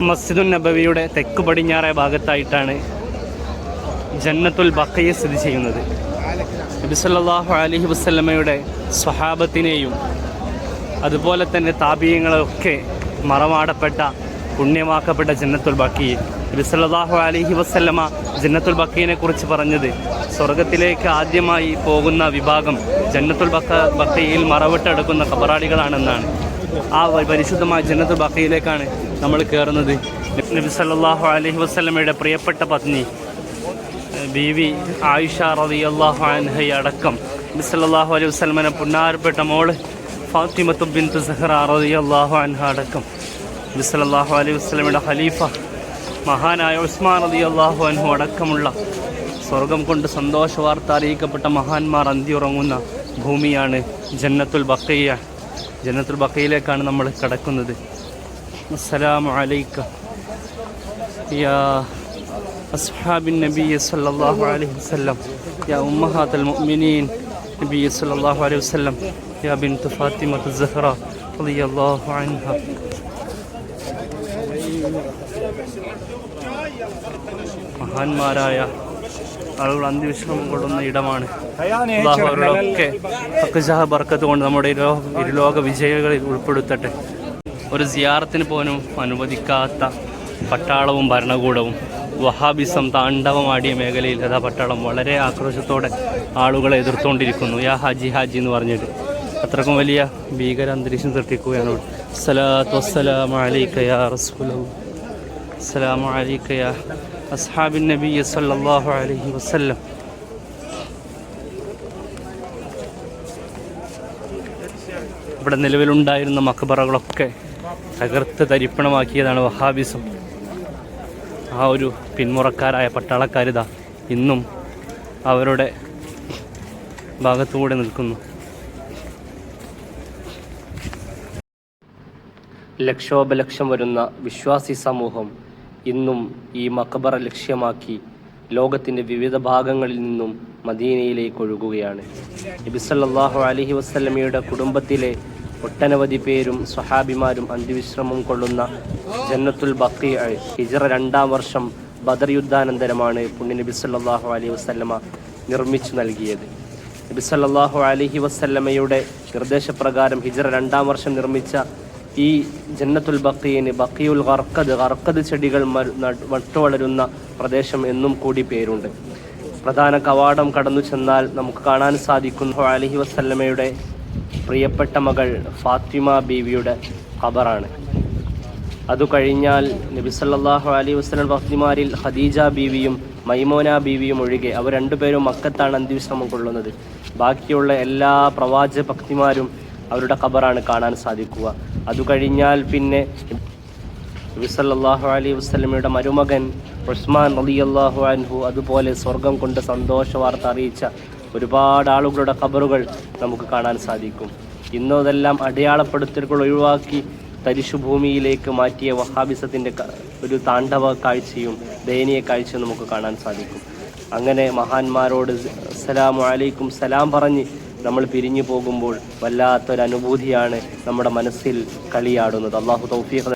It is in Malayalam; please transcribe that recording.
മസ്ജിദുൻ നബവിയുടെ തെക്ക് പടിഞ്ഞാറേ ഭാഗത്തായിട്ടാണ് ജന്നത്തുൽ ബക്കയെ സ്ഥിതി ചെയ്യുന്നത്. നബി അലഹി വസല്ലമയുടെ സ്വഹാബത്തിനെയും അതുപോലെ തന്നെ താപീയങ്ങളൊക്കെ മറമാടപ്പെട്ട പുണ്യമാക്കപ്പെട്ട ജന്നത്തുൽ ബക്കിയെ നബിസല്ലാഹു അലഹി അലൈഹി വസല്ലമ ജന്നത്തുൽ ബക്കീനെ കുറിച്ച് പറഞ്ഞത് സ്വർഗത്തിലേക്ക് ആദ്യമായി പോകുന്ന വിഭാഗം ജന്നത്തുൽ ബക്ക ബക്കയിൽ മറവിട്ടെടുക്കുന്ന കബറാളികളാണെന്നാണ് ആ വ- പരിശുദ്ധമായ ജന്നത്തുൽ ബക്കയിലേക്കാണ് നമ്മൾ കയറുന്നത്. നബി സല്ലാഹു അലഹി വസ്ലമയുടെ പ്രിയപ്പെട്ട പത്നി ബീവി ആയിഷ റളിയല്ലാഹു അൻഹയടക്കം നബി സല്ലാഹു അലൈഹി വസ്ലമനെ പുന്നാരപ്പെട്ട മോൾ ഫാത്തിമത്തു ബിൻ ബിൻതു സഹറ അള്ളാഹു അൻഹ അടക്കം. നബി സല്ലാഹു അലൈഹി വസ്ലമയുടെ ഖലീഫ മഹാനായ ഉസ്മാൻ റളിയല്ലാഹു അൻഹു അടക്കമുള്ള സ്വർഗം കൊണ്ട് സന്തോഷ വാർത്ത അറിയിക്കപ്പെട്ട മഹാന്മാർ അന്തിയുറങ്ങുന്ന ഭൂമിയാണ് ജന്നത്തുൽ ബക്കയ്യ ജന്നത്തുൽ ബക്കയിലേക്കാണ് നമ്മൾ കടക്കുന്നത്. അസ്സലാമു അലൈക്ക. യാ അസ്ഹാബിൻ നബി സല്ലല്ലാഹു അലൈഹി വസല്ലം. യാ ഉമ്മഹാത്തൽ മുഅ്മിനീൻ നബി സല്ലല്ലാഹു അലൈഹി വസല്ലം. യാ ബിൻത്ത് ഫാത്തിമത്ത് സഹ്റ റളിയല്ലാഹു അൻഹ. മഹാന്മാരായ ആളുകൾ അന്തിവിശ്രമം കൊള്ളുന്ന ഇടമാണ്. അള്ളാഹു അവരുടെയൊക്കെ അക്കജാഹ ബർക്കത്ത് കൊണ്ട് നമ്മുടെ ഇരുലോക വിജയികളിൽ ഉൾപ്പെടുത്തട്ടെ. ഒരു സിയാറത്തിന് പോലും അനുവദിക്കാത്ത പട്ടാളവും ഭരണകൂടവും വഹാബിസം താണ്ഡവമാടിയ മേഖലയിൽ അതാ പട്ടാളം വളരെ ആക്രോശത്തോടെ ആളുകളെ എതിർത്തുകൊണ്ടിരിക്കുന്നു യാ ഹാജി ഹാജി എന്ന് പറഞ്ഞിട്ട്. അത്രക്കും വലിയ ഭീകര അന്തരീക്ഷം സൃഷ്ടിക്കുകയാണ് സലാത്തു വസ്സലാം അലൈക യാ റസൂലല്ലാഹ് അസ്സലാമു അലൈക യാ അസ്ഹാബിൻ നബി സല്ലല്ലാഹു അലൈഹി വസല്ലം. ഇവിടെ നിലവിലുണ്ടായിരുന്ന മക്ബറകളൊക്കെ തകർത്ത് തരിപ്പണമാക്കിയതാണ് വഹാബിസം. ആ ഒരു പിന്മുറക്കാരായ പട്ടാളക്കാരിത ഇന്നും അവരുടെ ഭാഗത്തുകൂടെ നിൽക്കുന്നു. ലക്ഷോപലക്ഷം വരുന്ന വിശ്വാസി സമൂഹം ഇന്നും ഈ മക്ബറ ലക്ഷ്യമാക്കി ലോകത്തിന്റെ വിവിധ ഭാഗങ്ങളിൽ നിന്നും മദീനയിലേക്ക് ഒഴുകുകയാണ്. നബിസല്ലാഹു അലഹി വസ്ലമയുടെ കുടുംബത്തിലെ ഒട്ടനവധി പേരും സ്വഹാബിമാരും അന്ത്യവിശ്രമം കൊള്ളുന്ന ജന്നത്തുൽ ബക്കി ഹിജറ രണ്ടാം വർഷം ബദർ യുദ്ധാനന്തരമാണ് പുണ്യ നബി അലൈഹി വസല്ലമ നിർമ്മിച്ചു നൽകിയത്. നബി സല്ലല്ലാഹു അലൈഹി വസല്ലമയുടെ നിർദ്ദേശപ്രകാരം ഹിജറ രണ്ടാം വർഷം നിർമ്മിച്ച ഈ ജന്നത്തുൽ ബക്കീന് ബക്കിയുൽ ഗർക്കദ് ഗർക്കദ് ചെടികൾ വളരുന്ന പ്രദേശം എന്നും കൂടി പേരുണ്ട്. പ്രധാന കവാടം കടന്നു ചെന്നാൽ നമുക്ക് കാണാൻ സാധിക്കുന്ന. അലഹി വസല്ലമയുടെ പ്രിയപ്പെട്ട മകൾ ഫാത്തിമ ബീവിയുടെ ഖബറാണ്. അതു കഴിഞ്ഞാൽ നബി സല്ലല്ലാഹു അലൈഹി വസ്ലം ഭക്തിമാരിൽ ഖദീജ ബീവിയും മൈമോന ബീവിയും ഒഴികെ അവർ രണ്ടുപേരും മക്കത്താണ് അന്ത്യവിശ്രമം കൊള്ളുന്നത്. ബാക്കിയുള്ള എല്ലാ പ്രവാച ഭക്തിമാരും അവരുടെ ഖബറാണ് കാണാൻ സാധിക്കുക. അതു കഴിഞ്ഞാൽ പിന്നെ നബി സല്ലല്ലാഹു അലൈഹി വസല്ലമയുടെ മരുമകൻ ഉസ്മാൻ അലി അള്ളാഹു അൻഹു അതുപോലെ സ്വർഗം കൊണ്ട് സന്തോഷ വാർത്ത അറിയിച്ച ഒരുപാട് ആളുകളുടെ ഖബറുകൾ നമുക്ക് കാണാൻ സാധിക്കും. ഇന്നതെല്ലാം അടയാളപ്പെടുത്തലുകൾ ഒഴിവാക്കി തരിശുഭൂമിയിലേക്ക് മാറ്റിയ വഹാബിസത്തിന്റെ ഒരു താണ്ഡവ കാഴ്ചയും ദയനീയ കാഴ്ചയും നമുക്ക് കാണാൻ സാധിക്കും. അങ്ങനെ മഹാന്മാരോട് അസ്സലാമു അലൈക്കും സലാം പറഞ്ഞ് നമ്മൾ പിരിഞ്ഞു പോകുമ്പോൾ വല്ലാത്തൊരനുഭൂതിയാണ് നമ്മുടെ മനസ്സിൽ കളിയാടുന്നത്. അള്ളാഹു തൗഫീഖ്